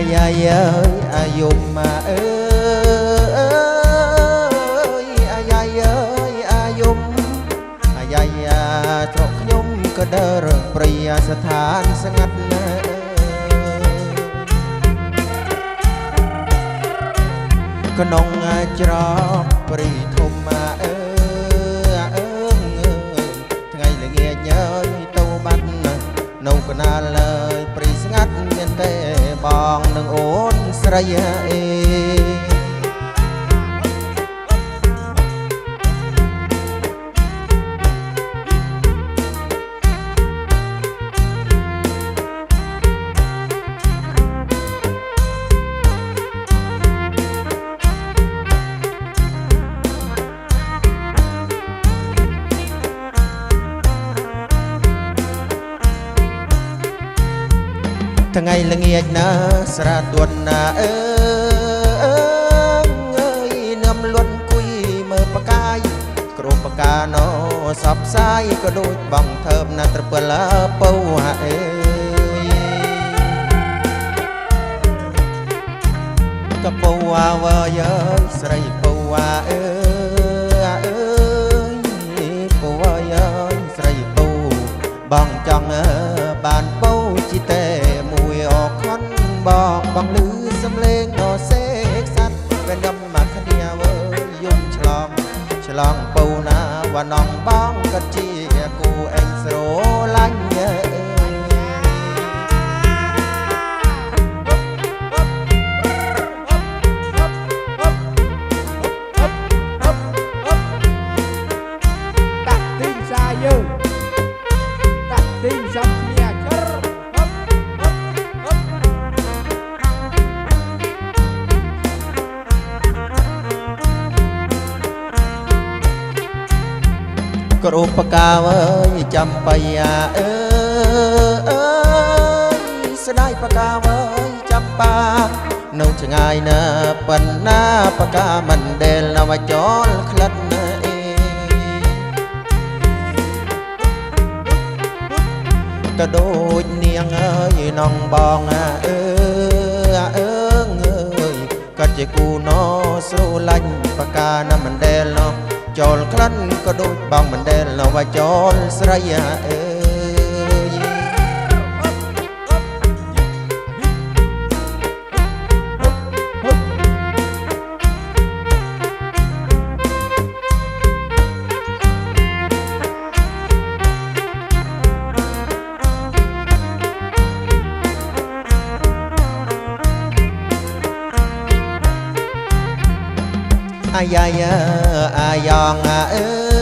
អើយអាយមមកអើយអាយ៉ាយអើយអាយមអាយ៉ាយ៉ាត្រកខ្ញុំក៏ដើរព្រិយស្ថានស្ងាត់ណាស់ក្នុងច្រកព្រីធំមកអើអើងអើយថ្ងៃល្ងាចអើយទៅបាត់ណានៅកណាលឡើយព្រីស្ងាត់មានតែប ងនឹងអូនស្រីអេ ថ្ងៃល្ងាចណាស្រាទួនណាអើអើអើយនឹមលន់គួយមើលបកាយក្រុមបកាណោសពសាយក៏ដូចបងថើបណាត្រពិលពៅហាអើយក៏ពៅអាវើយអើយស្រីពៅអាអើអើយពៅអាយអើយស្រីពៅបងចង់អើបានពៅ យំឆ្លងឆ្លងពៅណាវ៉ានងបងក៏ជាគូអេងស្រឡាញ់ គ្រូបកាអើយចាំបៃយ៉ាអើអើយស្ដាយបកាអើយចាំបានៅឆ្ងាយណាស់ប៉ុណ្ណាបកាមិនដែលនៅមកចោលក្លិតណាអេក៏ដូចនាងអើយនងបងអើអើអើងអើយក៏ជាគូណោស្រឡាញ់បកាណាមិនដែលណោ ចូលក្លិនក៏ដូចបងមិនដែលនៅមកចោលស្រីអើ អាយ៉ាយ៉ាអាយ៉ងអាអើអើ